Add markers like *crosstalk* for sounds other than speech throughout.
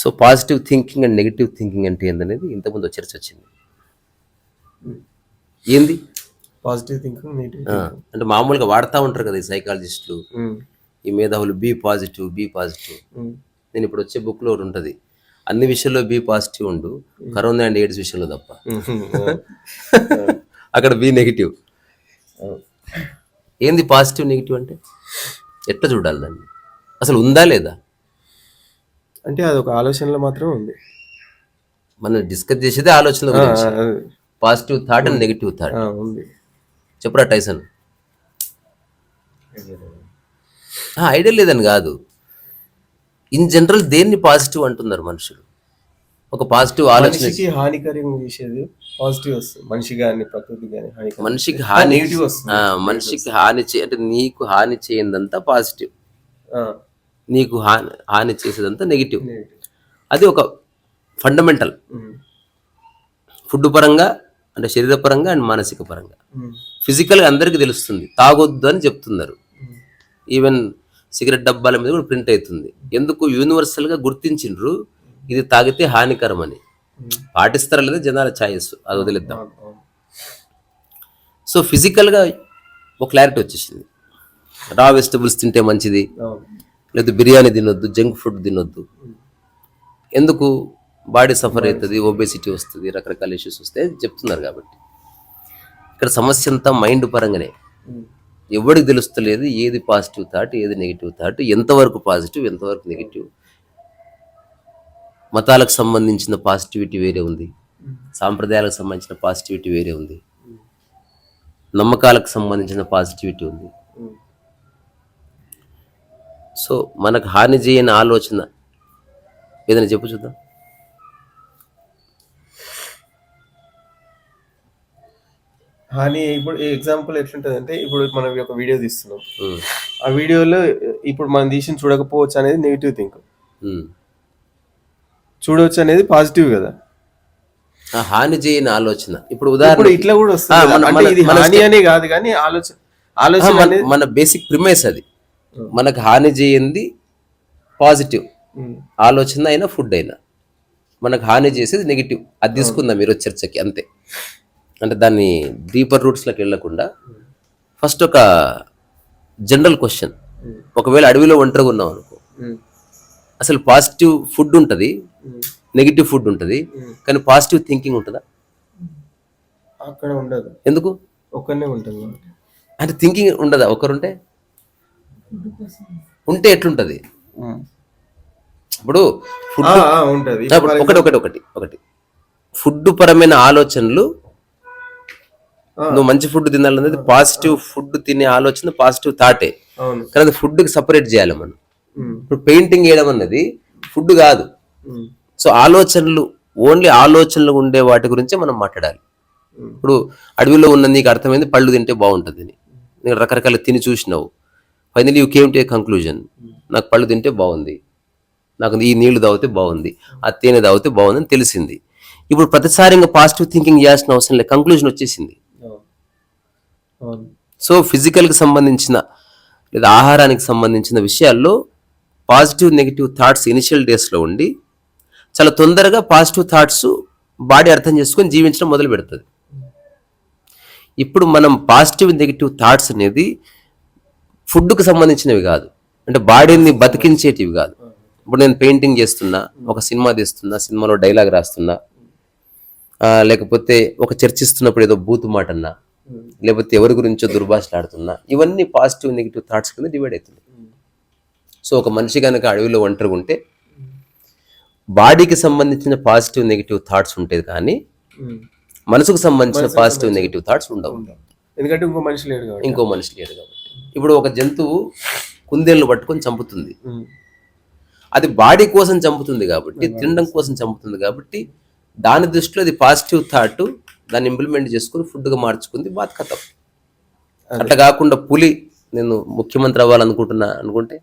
So positive thinking and negative thinking అంటే ఏందనేది ఇంతకుముందు చర్చ వచ్చింది. ఏంది? పాజిటివ్ థింకింగ్ నెగిటివ్ అంటే మామూలుగా వాడుతూ ఉంటారు కదా ఈ సైకాలజిస్టులు. ఈ మేధావులు బీ పాజిటివ్ బీ పాజిటివ్. నేను ఇప్పుడు వచ్చే బుక్లో ఒకటి ఉంటుంది. అన్ని విషయాల్లో బీ పాజిటివ్ ఉండు కరోనా అండ్ ఎయిడ్స్ విషయంలో తప్ప. *laughs* అక్కడ బి నెగిటివ్. ఏంది పాజిటివ్ నెగిటివ్ అంటే? ఎట్లా చూడాలి దాన్ని? అసలు ఉందా లేదా? అంటే అది ఒక ఆలోచనలో మాత్రం ఉంది. మనం డిస్కస్ చేసేదే ఆలోచనల ఆ, గురించి. అది, positive thought and negative thought ఉంది. చెప్పురా టైసన్ ఐడియా లేదని కాదు. ఇన్ జనరల్ దేన్ని పాజిటివ్ అంటున్నారు మనుషులు? ఒక పాజిటివ్ ఆలోచన. హానికరం చేసేది పాజిటివ్ వస్తుంది. మనిషి కానీ ప్రకృతి కానీ మనిషికి హాని మనిషికి హాని చే అంటే నీకు హాని చేయందంతా పాజిటివ్ నీకు హాని హాని చేసేదంతా నెగిటివ్. అది ఒక ఫండమెంటల్. ఫుడ్ పరంగా అంటే శరీర పరంగా అండ్ మానసిక పరంగా. ఫిజికల్గా అందరికీ తెలుస్తుంది. తాగొద్దు అని చెప్తున్నారు. ఈవెన్ సిగరెట్ డబ్బాల మీద కూడా ప్రింట్ అవుతుంది. ఎందుకు యూనివర్సల్గా గుర్తించిండ్రు? ఇది తాగితే హానికరం అని. పాటిస్తారా లేదా జనాల ఛాయిస్? అది వదిలేద్దాం. సో ఫిజికల్గా ఒక క్లారిటీ వచ్చేసింది. రా వెజిటబుల్స్ తింటే మంచిది. లేదా బిర్యానీ తినొద్దు జంక్ ఫుడ్ తినొద్దు. ఎందుకు? బాడీ సఫర్ అవుతుంది ఒబేసిటీ వస్తుంది రకరకాల ఇష్యూస్ వస్తాయి అని చెప్తున్నారు కాబట్టి. ఇక్కడ సమస్య అంతా మైండ్ పరంగానే. ఉమ్, ఎవరికి తెలుస్తలేదు ఏది పాజిటివ్ థాట్ ఏది నెగిటివ్ థాట్ ఎంతవరకు పాజిటివ్ ఎంతవరకు నెగిటివ్ మతాలకు సంబంధించిన పాజిటివిటీ వేరే ఉంది. సాంప్రదాయాలకు సంబంధించిన పాజిటివిటీ వేరే ఉంది. నమ్మకాలకు సంబంధించిన పాజిటివిటీ ఉంది. సో మనకు హాని చేయని ఆలోచన ఏదైనా చెప్పు చూద్దాం. హాని ఇప్పుడు ఎగ్జాంపుల్ ఎట్లుంటది అంటే ఇప్పుడు మనం ఒక వీడియో తీస్తున్నాం. ఆ వీడియోలో ఇప్పుడు మనం తీసిన చూడకపోవచ్చు అనేది నెగిటివ్ థింక్. చూడవచ్చు అనేది పాజిటివ్ కదా. ఆ హాని చేయని ఆలోచన. ఇప్పుడు ఉదాహరణ ఇట్లా కూడా వస్తుంది ఇది హాని అనే కాదు కానీ ఆలోచన ఆలోచన మన బేసిక్ ప్రిమైస్ అది. మనకు హాని చేయంది పాజిటివ్. ఉమ్, ఆలోచన అయినా ఫుడ్ అయినా. మనకు హాని చేసేది నెగిటివ్. అది తీసుకుందాం మీరు చర్చకి అంతే. అంటే దాన్ని డీపర్ రూట్స్లోకి వెళ్ళకుండా ఫస్ట్ ఒక జనరల్ క్వశ్చన్. ఒకవేళ అడవిలో ఒంటరిగా ఉన్నాం అనుకో. అసలు పాజిటివ్ ఫుడ్ ఉంటుంది. నెగిటివ్ ఫుడ్ ఉంటుంది. కానీ పాజిటివ్ థింకింగ్ ఉంటుందా? అక్కడ ఉండదు. ఎందుకు? ఒక్కనే ఉంటుంది. అంటే థింకింగ్ ఉండదా? ఒకరుంటే? ఉంటే ఎట్లుంటుంది. ఇప్పుడు ఫుడ్ ఒకటి ఒకటి ఒకటి ఒకటి. ఫుడ్ పరమైన ఆలోచనలు. నువ్వు మంచి ఫుడ్ తినాలనేది పాజిటివ్ ఫుడ్ తినే ఆలోచన పాజిటివ్ థాటే కానీ అది ఫుడ్కి సపరేట్ చేయాలి మనం. ఇప్పుడు పెయింటింగ్ వేయడం అన్నది ఫుడ్ కాదు. సో ఆలోచనలు ఓన్లీ ఆలోచనలు ఉండే వాటి గురించే మనం మాట్లాడాలి. ఇప్పుడు అడవిలో ఉన్న నీకు అర్థమైంది పళ్ళు తింటే బాగుంటుంది నీకు రకరకాల తిని చూసినావు. Finally you came to a conclusion. నాకు పళ్ళు తింటే బాగుంది. నాకు ఈ నీళ్ళు తాగితే బాగుంది. ఆ తేనె తాగితే బాగుంది అని తెలిసింది. ఇప్పుడు ప్రతిసారి ఇంకా పాజిటివ్ థింకింగ్ చేయాల్సిన అవసరం లేదు. కంక్లూజన్ వచ్చేసింది. సో ఫిజికల్కి సంబంధించిన లేదా ఆహారానికి సంబంధించిన విషయాల్లో పాజిటివ్ నెగిటివ్ థాట్స్ ఇనిషియల్ డేస్లో ఉండి చాలా తొందరగా పాజిటివ్ థాట్స్ బాడీ అర్థం చేసుకొని జీవించడం మొదలు పెడుతుంది ఇప్పుడు మనం పాజిటివ్ నెగిటివ్ థాట్స్ అనేది ఫుడ్కు సంబంధించినవి కాదు. అంటే బాడీని బతికించేటివి కాదు. ఇప్పుడు నేను పెయింటింగ్ చేస్తున్నా ఒక సినిమా తీస్తున్నా సినిమాలో డైలాగ్ రాస్తున్నా లేకపోతే ఒక చర్చిస్తున్నప్పుడు ఏదో బూత్ మాట అన్నా లేకపోతే ఎవరి గురించో దుర్భాషలాడుతున్నా ఇవన్నీ పాజిటివ్ నెగిటివ్ థాట్స్ కింద డివైడ్ అవుతుంది. సో ఒక మనిషి కనుక అడవిలో ఒంటరిగా ఉంటే బాడీకి సంబంధించిన పాజిటివ్ నెగిటివ్ థాట్స్ ఉంటాయి కానీ. మనసుకు సంబంధించిన పాజిటివ్ నెగిటివ్ థాట్స్ ఉండవు. ఎందుకంటే ఇంకో మనిషి లేడు ఇంకో మనిషి లేడు కాబట్టి. ఇప్పుడు ఒక జంతువు కుందేళ్ళు పట్టుకొని చంపుతుంది. అది బాడీ కోసం చంపుతుంది కాబట్టి తినడం కోసం చంపుతుంది కాబట్టి దాని దృష్టిలో అది పాజిటివ్ థాట్ దాన్ని ఇంప్లిమెంట్ చేసుకుని ఫుడ్గా మార్చుకుంది బాత్ కథం అట్లా కాకుండా పులి నేను ముఖ్యమంత్రి అవ్వాలనుకుంటున్నా అనుకుంటే?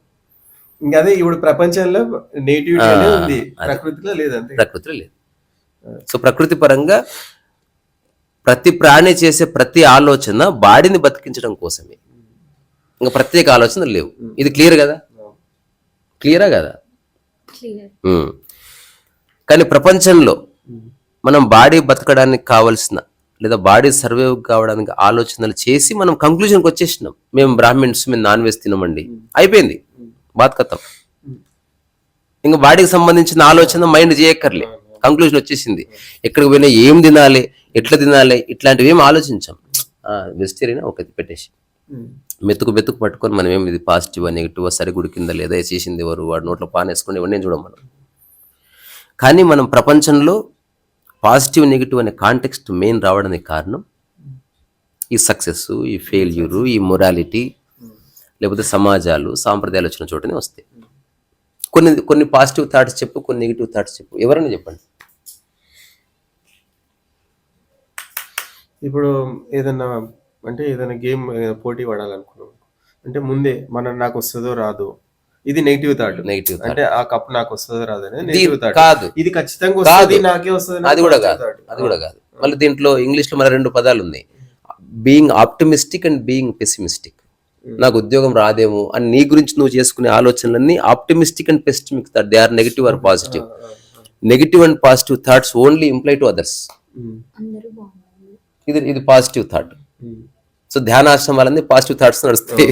ఇంకా అదే ఇప్పుడు ప్రపంచంలో ఉంది. ప్రకృతిలో లేదంతే ప్రకృతిలో లేదు. సో ప్రకృతి పరంగా ప్రతి ప్రాణి చేసే ప్రతి ఆలోచన బాడీని బతికించడం కోసమే. ఇంకా ప్రత్యేక ఆలోచనలు లేవు. ఇది క్లియర్ కదా? క్లియరా కదా. కానీ ప్రపంచంలో మనం బాడీ బతకడానికి కావలసిన లేదా బాడీ సర్వైవ్ కావడానికి ఆలోచనలు చేసి మనం కంక్లూజన్కి వచ్చేసినాం. మేము బ్రాహ్మిన్స్ మేము నాన్ వెజ్ తినమండి. అయిపోయింది. బాత్ కథం ఇంకా బాడీకి సంబంధించిన ఆలోచన మైండ్ చేయక్కర్లే. కంక్లూజన్ వచ్చేసింది. ఎక్కడికి పోయినా ఏం తినాలి ఎట్లా తినాలి ఇట్లాంటివి ఏం ఆలోచించాం. వెజిటేరియన్ ఒకటి పెట్టేసి. మెతుకు మెతుకు పట్టుకొని మనం ఏమి ఇది పాజిటివ్ నెగిటివ్ సరి గుడికిందా లేదా చేసింది ఎవరు వాడు నోట్లో పాన్ వేసుకొని ఇవన్నీ చూడం మనం. కానీ మనం ప్రపంచంలో పాజిటివ్ నెగిటివ్ అనే కాంటెక్స్ట్ మెయిన్ రావడానికి కారణం ఈ సక్సెస్ ఈ ఫెయిల్యూరు ఈ మొరాలిటీ లేకపోతే సమాజాలు సాంప్రదాయాలు వచ్చిన చోటనే వస్తాయి. కొన్ని కొన్ని పాజిటివ్ థాట్స్ చెప్పు కొన్ని నెగిటివ్ థాట్స్ చెప్పు. ఎవరైనా చెప్పండి. ఇప్పుడు ఏదన్నా అంటే ఏదైనా గేమ్ పోటీ పడాలనుకున్నాం. అంటే ముందే మన నాకు వస్తుందో రాదో. ఇది నెగిటివ్ థాట్ నెగిటివ్ అంటే ఆ కప్ నాకు వస్తుందో రాదో అనేది నెగిటివ్ థాట్ కాదు. ఇది ఖచ్చితంగా వస్తుంది నాకే వస్తుంది అది కూడా కాదు. అది కూడా కాదు. మళ్ళీ దీంట్లో ఇంగ్లీష్లో మన రెండు పదాలు ఉన్నాయి. Being optimistic and being pessimistic నాకు ఉద్యోగం రాదేమో అని నీ గురించి నువ్వు చేసుకునే ఆలోచనలన్నీ optimistic and pessimistic thought they are negative or positive negative and positive thoughts only imply to others ఇది ఇది పాజిటివ్ థాట్ సో ధ్యానాశ్రమాలన్నీ పాజిటివ్ థాట్స్ నడుస్తాయి.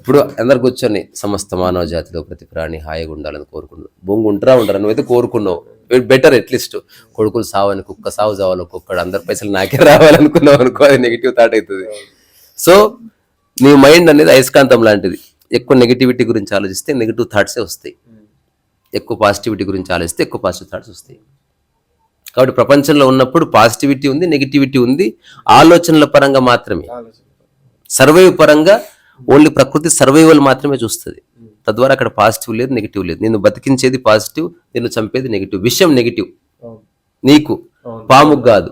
ఇప్పుడు అందరు కూర్చొని సమస్త మానవ జాతిలో ప్రతి ప్రాణి హాయిగా ఉండాలని కోరుకున్నావు బొంగు ఉంటారా. ఉండరా నువ్వైతే కోరుకున్నావు. బెటర్ అట్లీస్ట్ కొడుకులు సావని కుక్క సావు చావాలి ఒక్కొక్కడు అందరి పైసలు నాకే రావాలనుకున్నావు అనుకో అది నెగిటివ్ థాట్ అవుతుంది. సో నీ మైండ్ అనేది అయస్కాంతం లాంటిది. ఎక్కువ నెగిటివిటీ గురించి ఆలోచిస్తే నెగిటివ్ థాట్సే వస్తాయి. ఎక్కువ పాజిటివిటీ గురించి ఆలోచిస్తే ఎక్కువ పాజిటివ్ థాట్స్ వస్తాయి. కాబట్టి ప్రపంచంలో ఉన్నప్పుడు పాజిటివిటీ ఉంది నెగిటివిటీ ఉంది. ఆలోచనల పరంగా మాత్రమే. సర్వైవ్ పరంగా ఓన్లీ ప్రకృతి సర్వైవల్ మాత్రమే చూస్తుంది. తద్వారా అక్కడ పాజిటివ్ లేదు నెగిటివ్ లేదు. నిన్ను బతికించేది పాజిటివ్ నిన్ను చంపేది నెగిటివ్. విషయం నెగిటివ్. నీకు. పాముకు కాదు.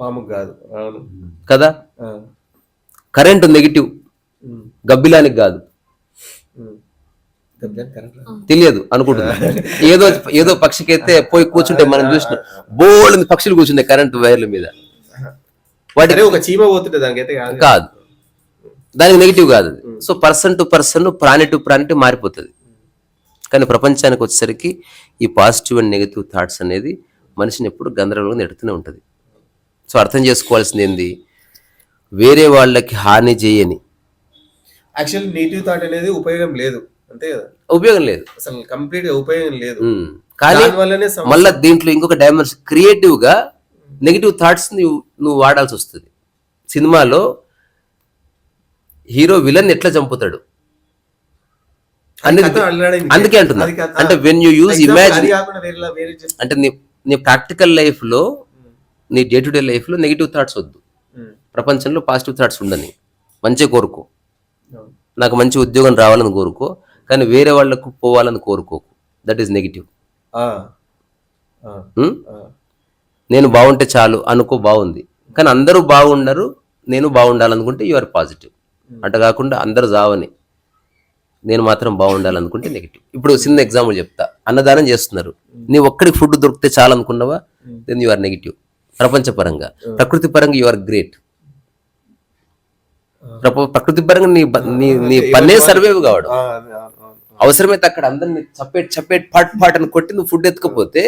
పాము కాదు. కదా. Current negative. గబ్బిలానికి కాదు. తెలియదు అనుకుంటున్నా. *laughs* ఏదో ఏదో పక్షికైతే పోయి కూర్చుంటే మనం చూసిన. బోల్డ్ పక్షులు కూర్చుంటాయి కరెంటు వైర్ల మీద. వాటి ఒక చీమ పోతుంటే దానికైతే కాదు. దానికి నెగిటివ్ కాదు. సో పర్సన్ టు పర్సన్ ప్రాణి టు ప్రాణి మారిపోతుంది. కానీ ప్రపంచానికి వచ్చేసరికి ఈ పాజిటివ్ అండ్ నెగిటివ్ థాట్స్ అనేది మనిషిని ఎప్పుడు గందరగోళంగా నెడుతూనే ఉంటుంది. సో అర్థం చేసుకోవాల్సింది ఏంది? వేరే వాళ్ళకి హాని చేయని. యాక్చువల్ నెగిటివ్ థాట్ అనేది ఉపయోగం లేదు. అంతే కదా? ఉపయోగం లేదు. అసలు కంప్లీట్గా ఉపయోగం లేదు. కానీ మళ్ళీ దీంట్లో ఇంకొక డైమెన్షన్ క్రియేటివ్గా నెగిటివ్ థాట్స్ నువ్వు నువ్వు వాడాల్సి వస్తుంది. సినిమాలో హీరో విలన్ ఎట్లా చంపుతాడు? అందుకే అంటున్నా. అంటే వెన్ యూ యూజ్ ఇమాజిన్ అంటే నీ నీ ప్రాక్టికల్ లైఫ్లో నీ డే టు డే లైఫ్లో నెగిటివ్ థాట్స్ వద్దు. ప్రపంచంలో పాజిటివ్ థాట్స్ ఉండని. మంచిగా కోరుకో. నాకు మంచి ఉద్యోగం రావాలని కోరుకో. కానీ వేరే వాళ్ళకు పోవాలని కోరుకోకు. That is negative. నేను బాగుంటే చాలు అనుకో బాగుంది. కానీ అందరూ బాగుండరు నేను బాగుండాలనుకుంటే యు ఆర్ పాజిటివ్ అట్ట కాకుండా అందరూ జావని నేను మాత్రం బాగుండాలనుకుంటే నెగిటివ్ ఇప్పుడు చిన్న ఎగ్జాంపుల్ చెప్తా. అన్నదానం చేస్తున్నారు. నీ ఒక్కడికి ఫుడ్ దొరికితే చాలు అనుకున్నావా దెన్ యు ఆర్ నెగిటివ్ ప్రపంచ పరంగా ప్రకృతి పరంగా యు ఆర్ గ్రేట్ ప్రకృతి పరంగా నీ బ- నీ నీ పన్నే సర్వైవ్ కావడం. ఆ. అవసరమైతే అక్కడ అందరిని చప్పేట్ చప్పేట్ పాట్ పాట్ అని కొట్టి నువ్వు ఫుడ్ ఎత్తుకపోతే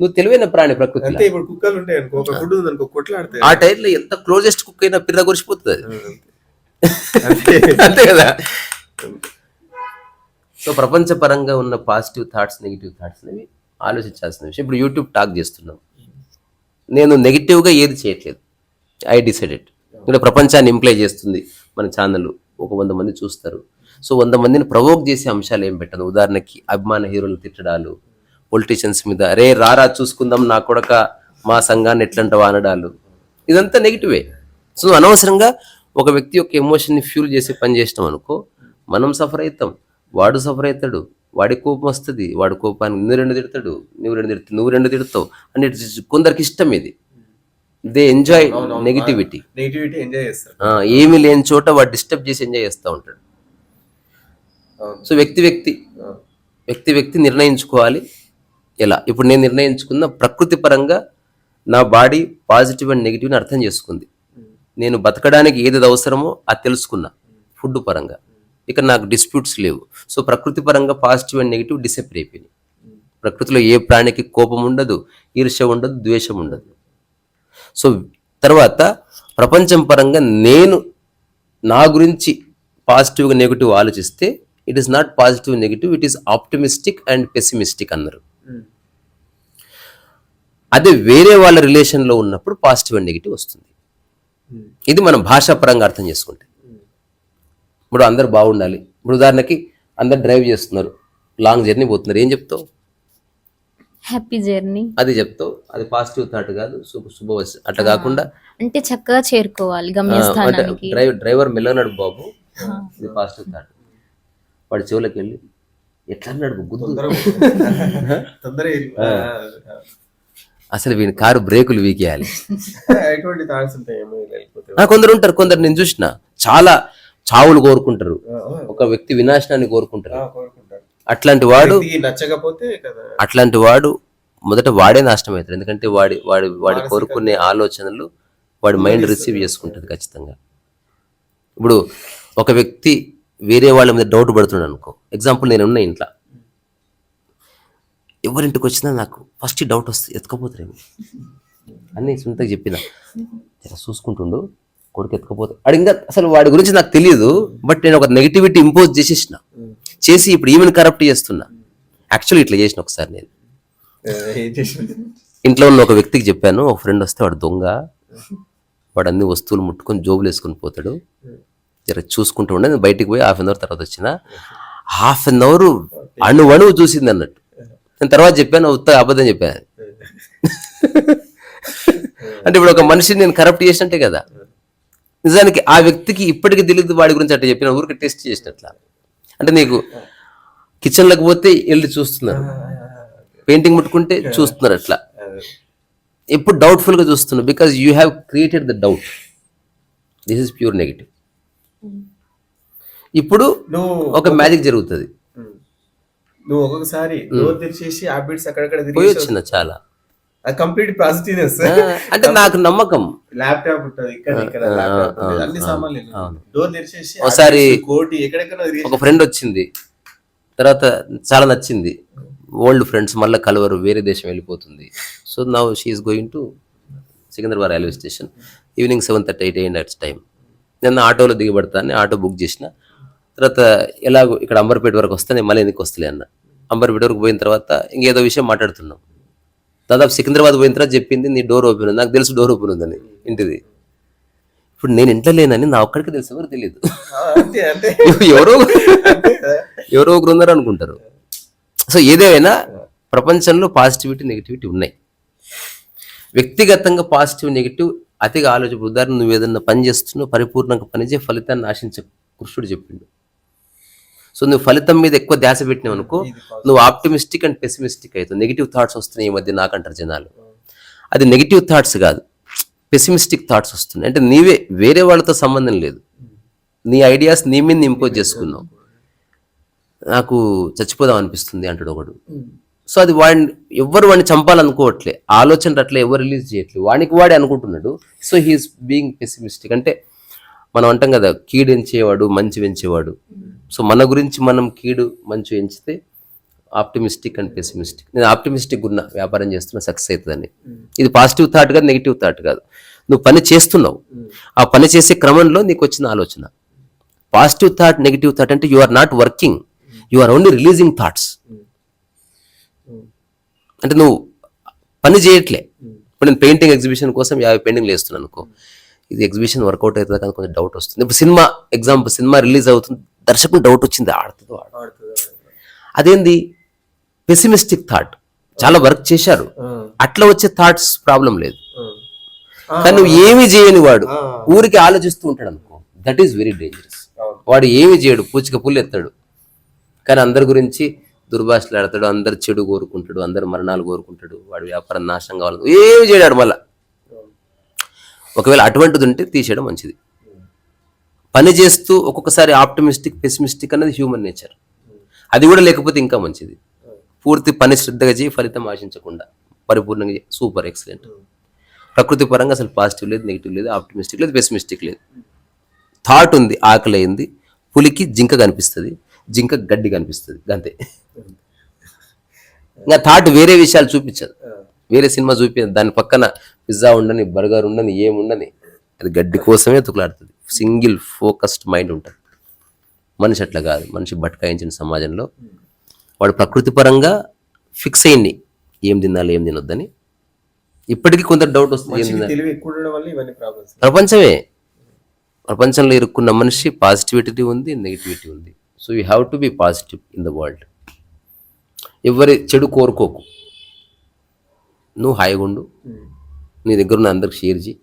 నువ్వు తెలివైన ప్రాణి ప్రకృతి అంతే ఇప్పుడు కుక్కలు ఉంటాయి అనుకో ఒక ఫుడ్ ఉంది అనుకో కొట్లాడతాయి. ఆ టైంలో ఎంత క్లోజెస్ట్ కుక్ అయినా పిల్ల గురిసిపోతుంది అది. అంతే. కదా. సో ప్రపంచపరంగా ఉన్న పాజిటివ్ థాట్స్ నెగిటివ్ థాట్స్ అనేవి ఆలోచించాల్సిన విషయం. ఇప్పుడు యూట్యూబ్ టాక్ చేస్తున్నాం. నేను నెగిటివ్గా ఏది చేయట్లేదు. ఐ డిసైడెడ్ ఇక్కడ ప్రపంచాన్ని ఇంప్లై చేస్తుంది మన ఛానల్ ఒక వంద మంది చూస్తారు. సో వంద మందిని ప్రవోక్ చేసే అంశాలు ఏం పెట్టను ఉదాహరణకి అభిమాన హీరోలు తిట్టడాలు పొలిటీషియన్స్ మీద అరే రారా చూసుకుందాం నా కొడక మా సంఘాన్ని ఎట్లంటావా అనడాలు. ఇదంతా నెగిటివే సో అనవసరంగా ఒక వ్యక్తి యొక్క ఎమోషన్ని ఫ్యూల్ చేసి పని చేసినాం అనుకో మనం సఫర్ అవుతాం. వాడు సఫర్ అవుతాడు. వాడి కోపం వస్తుంది. వాడి కోపానికి నువ్వు రెండు తిడతాడు నువ్వు రెండు తిడతావు నువ్వు రెండు తిడతావు అని కొందరికి ఇష్టం ఇది. They enjoy negativity negativity enjoy చేస్తారు. ఏమీ లేని చోట వాడు డిస్టర్బ్ చేసి ఎంజాయ్ చేస్తూ ఉంటాడు. సో వ్యక్తి వ్యక్తి. వ్యక్తి వ్యక్తి నిర్ణయించుకోవాలి. ఎలా? ఇప్పుడు నేను నిర్ణయించుకున్న ప్రకృతి పరంగా నా బాడీ పాజిటివ్ అండ్ నెగిటివ్ని అర్థం చేసుకుంది. నేను బతకడానికి ఏది అవసరమో అది తెలుసుకున్నా ఫుడ్ పరంగా. ఇక నాకు డిస్ప్యూట్స్ లేవు. సో ప్రకృతి పరంగా పాజిటివ్ అండ్ నెగిటివ్ డిసెపర్ అయిపోయినాయి. ప్రకృతిలో ఏ ప్రాణికి కోపం ఉండదు ఈర్ష్య ఉండదు ద్వేషం ఉండదు. సో తర్వాత ప్రపంచం పరంగా నేను నా గురించి పాజిటివ్గా నెగిటివ్ ఆలోచిస్తే it is not positive negative it is optimistic and pessimistic అన్నారు అదే వేరే వాళ్ళ రిలేషన్లో ఉన్నప్పుడు పాజిటివ్ అండ్ నెగిటివ్ వస్తుంది. ఇది మనం భాషాపరంగా అర్థం చేసుకుంటే. ఇప్పుడు అందరు బాగుండాలి. ఇప్పుడు ఉదాహరణకి అందరు డ్రైవ్ చేస్తున్నారు. లాంగ్ జర్నీ పోతున్నారు. ఏం చెప్తావు? హ్యాపీ జర్నీ అది చెప్తావు. అది పాజిటివ్ థాట్ కాదు. శుభ శుభ అట్లా కాకుండా అంటే చక్కగా చేరుకోవాలి గమ్యస్థానానికి. డ్రైవర్ మెల్లనడు బాబు. ఇది పాజిటివ్ థాట్ వాడి చెవులకు వెళ్ళి ఎట్లా నడుపు గుద్దు *laughs* అసలు వీని కారు బ్రేకులు వీకేయాలి. కొందరు ఉంటారు కొందరు నేను చూసిన. చాలా చావులు కోరుకుంటారు. ఒక వ్యక్తి వినాశనాన్ని కోరుకుంటారు. అట్లాంటి వాడు నచ్చకపోతే అట్లాంటి వాడు మొదట వాడే నాశనం అవుతాడు ఎందుకంటే వాడి వాడి వాడి కోరుకునే ఆలోచనలు వాడి మైండ్ రిసీవ్ చేసుకుంటుంది ఖచ్చితంగా. ఇప్పుడు ఒక వ్యక్తి వేరే వాళ్ళ మీద డౌట్ పడుతున్నాడు అనుకో. ఎగ్జాంపుల్ నేను ఉన్న ఇంట్లో. ఎవరింటికి వచ్చినా నాకు ఫస్ట్ డౌట్ వస్తుంది ఎత్తుకపోతారేమో. అని సొంతగా చెప్పిన. చూసుకుంటుండు కొడుకు ఎత్తుకపోతే. వాడు ఇంకా అసలు వాడి గురించి నాకు తెలియదు బట్ నేను ఒక నెగిటివిటీ ఇంపోజ్ చేసేసిన. చేసి ఇప్పుడు ఈమెను కరప్ట్ చేస్తున్నా. యాక్చువల్లీ ఇట్లా చేసిన ఒకసారి నేను. ఇంట్లో ఉన్న ఒక వ్యక్తికి చెప్పాను ఒక ఫ్రెండ్ వస్తే వాడు దొంగ. వాడు అన్ని వస్తువులు ముట్టుకొని జోబులు వేసుకొని పోతాడు. జర చూసుకుంటూ ఉండే నేను బయటికి పోయి హాఫ్ అన్ అవర్ తర్వాత వచ్చిన హాఫ్ అన్ అవర్ అణు అణువు చూసింది అన్నట్టు. నేను తర్వాత చెప్పాను ఉత్త అబద్ధం చెప్పాను. అంటే ఇప్పుడు ఒక మనిషిని నేను కరప్ట్ చేసినట్టే కదా. నిజానికి ఆ వ్యక్తికి ఇప్పటికీ తెలియదు వాడి గురించి అట్లా చెప్పిన ఊరికి టెస్ట్ చేసినట్ల. అంటే నీకు కిచెన్లోకి పోతే వెళ్ళి చూస్తున్నారు. పెయింటింగ్ ముట్టుకుంటే చూస్తున్నారు అట్లా. ఎప్పుడు డౌట్ఫుల్గా చూస్తున్నారు. Because you have created the doubt this is pure negative ఇప్పుడు ఒక మ్యాజిక్ జరుగుతుంది. నువ్వు ఒక్కొక్కసారి డోర్ తెరిచేసి అక్కడక్కడ చాలా. కంప్లీట్ పాజిటివ్నెస్ అంటే నాకు నమ్మకం. ల్యాప్టాప్ ఉంటుంది ఇక్కడ ఇక్కడ. అన్ని సామాన్లు. డోర్ తెరిచేసి ఒకసారి కోటి ఎక్కడెక్కడ ఒక ఫ్రెండ్ వచ్చింది. తర్వాత చాలా నచ్చింది. ఓల్డ్ ఫ్రెండ్స్ మళ్ళీ కలవరు వేరే దేశం వెళ్ళిపోతుంది. So now she is going to Secunderabad railway station evening seven thirty eight అయిన అట్స్ టైం నిన్న ఆటోలో దిగబడతాను ఆటో బుక్ చేసిన. తర్వాత ఎలాగో ఇక్కడ అంబర్పేట వరకు వస్తే నేను మళ్ళీ ఎందుకు వస్తలే అన్న. అంబర్పేట వరకు పోయిన తర్వాత ఇంకేదో విషయం మాట్లాడుతున్నాం. దాదాపు సికింద్రాబాద్ పోయిన తర్వాత చెప్పింది నీ డోర్ ఓపెన్ ఉంది నాకు తెలుసు డోర్ ఓపెన్ ఉందని ఇంటిది. ఇప్పుడు నేను ఇంట్లో లేనని నా ఒక్కడికి తెలుసు ఎవరు తెలియదు. ఎవరో. ఎవరో ఒకరు ఉన్నారు అనుకుంటారు. సో ఏదేమైనా ప్రపంచంలో పాజిటివిటీ నెగిటివిటీ ఉన్నాయి. వ్యక్తిగతంగా పాజిటివ్ నెగిటివ్ అతిగా ఆలోచన ఉదాహరణ నువ్వు ఏదన్నా పని చేస్తున్నావు పరిపూర్ణంగా పనిచే ఫలితాన్ని ఆశించ కృష్ణుడు చెప్పిండు. సో నువ్వు ఫలితం మీద ఎక్కువ ధ్యాస పెట్టినావు అనుకో నువ్వు ఆప్టిమిస్టిక్ అండ్ పెసిమిస్టిక్ అవుతావు. నెగిటివ్ థాట్స్ వస్తున్నాయి ఈ మధ్య నాకంటారు జనాలు. అది నెగిటివ్ థాట్స్ కాదు. పెసిమిస్టిక్ థాట్స్ వస్తున్నాయి. అంటే నీవే వేరే వాళ్ళతో సంబంధం లేదు. నీ ఐడియాస్ నీ మీద ఇంపోజ్ చేసుకున్నావు. నాకు చచ్చిపోదాం అనిపిస్తుంది అంటాడు ఒకడు. సో అది వాడిని ఎవ్వరు వాడిని చంపాలనుకోవట్లే ఆలోచన అట్లా ఎవరు రిలీజ్ చేయట్లేదు వానికి వాడే అనుకుంటున్నాడు. సో హీఈస్ బీయింగ్ పెసిమిస్టిక్ అంటే మనం అంటాం కదా కీడు ఎంచేవాడు మంచి పెంచేవాడు సో మన గురించి మనం కీడు మంచి ఎంచితే ఆప్టిమిస్టిక్ అండ్ పెసిమిస్టిక్ నేను ఆప్టిమిస్టిక్ ఉన్నా వ్యాపారం చేస్తున్నా సక్సెస్ అవుతుందని. ఇది పాజిటివ్ థాట్ కాదు నెగిటివ్ థాట్ కాదు. నువ్వు పని చేస్తున్నావు. ఆ పని చేసే క్రమంలో నీకు వచ్చిన ఆలోచన. పాజిటివ్ థాట్ నెగిటివ్ థాట్ అంటే you are not working you are only releasing thoughts అంటే నువ్వు పని చేయట్లే. ఇప్పుడు నేను పెయింటింగ్ ఎగ్జిబిషన్ కోసం యాభై పెయింటింగ్లు వేస్తున్నాను అనుకో. ఇది ఎగ్జిబిషన్ వర్కౌట్ అవుతుందా కానీ కొంచెం డౌట్ వస్తుంది. ఇప్పుడు సినిమా ఎగ్జాంపుల్ సినిమా రిలీజ్ అవుతుంది దర్శకుడు డౌట్ వచ్చింది ఆడుతుందో అదేంది? పెసిమిస్టిక్ థాట్ చాలా వర్క్ చేశారు. అట్లా వచ్చే థాట్స్ ప్రాబ్లం లేదు. కానీ నువ్వు ఏమి చేయని వాడు. ఊరికి ఆలోచిస్తూ ఉంటాడు అనుకో. That is very dangerous. వాడు ఏమి చేయడు. పూచిక పుల్లు ఎత్తాడు. కానీ అందరి గురించి దుర్భాషలు ఆడతాడు అందరు చెడు కోరుకుంటాడు అందరు మరణాలు కోరుకుంటాడు వాడి వ్యాపారం నాశనం కావాలి ఏమి చేయడాడు మళ్ళా. ఒకవేళ అటువంటిది ఉంటే తీసేయడం మంచిది. పని చేస్తూ ఒక్కొక్కసారి ఆప్టమిస్టిక్ పెసిమిస్టిక్ అనేది హ్యూమన్ నేచర్. అది కూడా లేకపోతే ఇంకా మంచిది. పూర్తి పని శ్రద్ధగా చేయి ఫలితం ఆశించకుండా. పరిపూర్ణంగా సూపర్ ఎక్సలెంట్. ప్రకృతి పరంగా అసలు పాజిటివ్ లేదు నెగిటివ్ లేదు ఆప్టిమిస్టిక్ లేదు పెసిమిస్టిక్ లేదు. థాట్ ఉంది ఆకలి అయింది పులికి జింక కనిపిస్తుంది. జింక గడ్డి కనిపిస్తుంది అంతే. ఇంకా థాట్ వేరే విషయాలు చూపించదు. వేరే సినిమా చూపించదు. దాని పక్కన పిజ్జా ఉండని బర్గర్ ఉండని ఏముండని అది గడ్డి కోసమే తుకులాడుతుంది సింగిల్ ఫోకస్డ్ మైండ్ ఉంటుంది. మనిషి అట్లా కాదు. మనిషి బట్కాయించిన సమాజంలో వాడు ప్రకృతి పరంగా ఫిక్స్ అయ్యింది ఏం తినాలి ఏం తినొద్దని. ఇప్పటికీ కొంత డౌట్ వస్తుంది ప్రపంచమే. ప్రపంచంలో ఇరుక్కున్న మనిషి పాజిటివిటీ ఉంది నెగిటివిటీ ఉంది. So you have to be positive in the world ఎవరి చెడు కోరుకోకు. నువ్వు హాయిగా ఉండు. నీ దగ్గర ఉన్న అందరికి షేర్ చేయి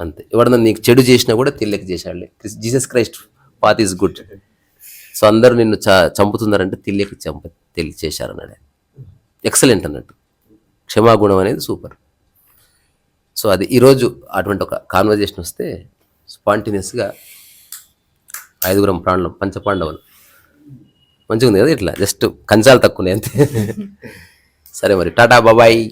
అంతే. ఎవడన్నా నీకు చెడు చేసినా కూడా తెలియక చేశాడులే. Jesus Christ path is good. So అందరూ నిన్ను చ చంపుతున్నారంటే తెలియక చంప తెలి చేశారన్నాడు ఎక్సలెంట్ అన్నట్టు. క్షమాగుణం అనేది సూపర్. సో అది ఈరోజు అటువంటి ఒక కాన్వర్జేషన్ వస్తే స్పాంటినియస్గా ఐదుగురం ప్రాణులం పంచపాండవులు. మంచిగా ఉంది కదా ఇట్లా? జస్ట్ కంచాలు తక్కువ అంతే. *laughs* సరే మరి టాటా బాబాయ్